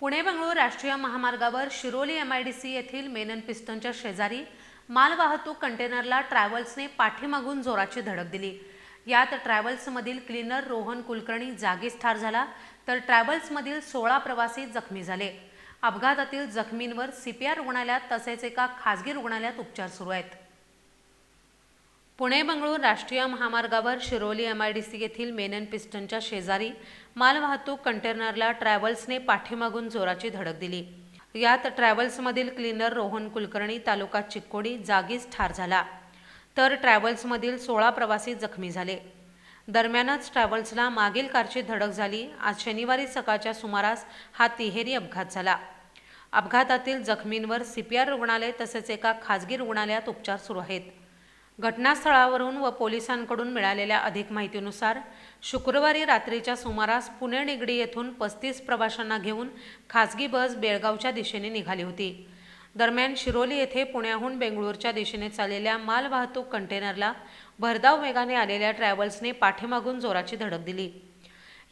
पुणे बंगळूर राष्ट्रीय महामार्गावर Shiroli M I D C येथील मेनन पिस्टनच्या शेजारी मालवाहतूक कंटेनरला ट्रॅव्हल्सने पाठीमागून जोराची धडक दिली. यात ट्रॅव्हल्समधील क्लीनर रोहन कुलकर्णी जागीच ठार झाला तर ट्रॅव्हल्समधील सोळा प्रवासी जखमी झाले. अपघातातील जखमींवर सीपीआर रुग्णालयात तसेच एका खासगी रुग्णालयात उपचार सुरू आहेत. पुणे बंगळूर राष्ट्रीय महामार्गावर Shiroli M I D C येथील मेनन पिस्टनच्या शेजारी मालवाहतूक कंटेनरला ट्रॅव्हल्सने पाठीमागून जोराची धडक दिली. यात ट्रॅव्हल्समधील क्लीनर रोहन कुलकर्णी तालुका चिक्कोडी जागीच ठार झाला. तर ट्रॅव्हल्समधील सोळा प्रवासी जखमी झाले. दरम्यानच ट्रॅव्हल्सला मागील कारची धडक झाली. आज शनिवारी सकाळच्या सुमारास हा तिहेरी अपघात झाला. अपघातातील जखमींवर सीपीआर रुग्णालय तसेच एका खाजगी रुग्णालयात उपचार सुरू आहेत. घटनास्थळावरून व पोलिसांकडून मिळालेल्या अधिक माहितीनुसार शुक्रवारी रात्रीच्या सुमारास पुणे निगडी येथून पस्तीस प्रवाशांना घेऊन खासगी बस बेळगावच्या दिशेने निघाली होती. दरम्यान शिरोली येथे पुण्याहून बेंगळूरच्या दिशेने चाललेल्या मालवाहतूक कंटेनरला भरधाव वेगाने आलेल्या ट्रॅव्हल्सने पाठीमागून जोराची धडक दिली.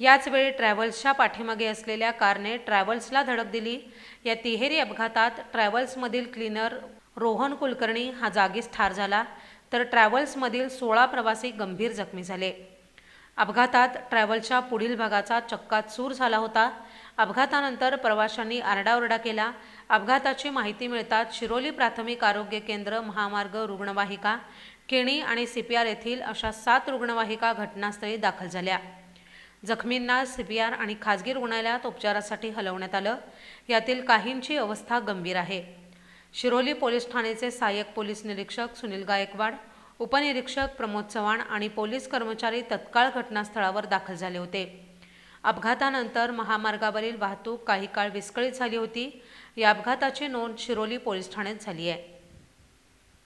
याचवेळी ट्रॅव्हल्सच्या पाठीमागे असलेल्या कारने ट्रॅव्हल्सला धडक दिली. या तिहेरी अपघातात ट्रॅव्हल्समधील क्लीनर रोहन कुलकर्णी हा जागीच ठार झाला. तर ट्रॅव्हल्समधील सोळा प्रवासी गंभीर जखमी झाले. अपघातात ट्रॅव्हल्सच्या पुढील भागाचा चक्कात सूर झाला होता. अपघातानंतर प्रवाशांनी आरडाओरडा केला. अपघाताची माहिती मिळताच शिरोली प्राथमिक आरोग्य केंद्र महामार्ग रुग्णवाहिका केणी आणि सीपीआर येथील अशा सात रुग्णवाहिका घटनास्थळी दाखल झाल्या. जखमींना सीपीआर आणि खाजगी रुग्णालयात उपचारासाठी हलवण्यात आलं. यातील काहींची अवस्था गंभीर आहे. शिरोली पोलीस ठाण्याचे सहाय्यक पोलीस निरीक्षक सुनील गायकवाड उपनिरीक्षक प्रमोद चव्हाण आणि पोलीस कर्मचारी तत्काळ घटनास्थळावर दाखल झाले होते. अपघातानंतर महामार्गावरील वाहतूक काही काळ विस्कळीत झाली होती. या अपघाताची नोंद शिरोली पोलीस ठाण्यात झाली आहे.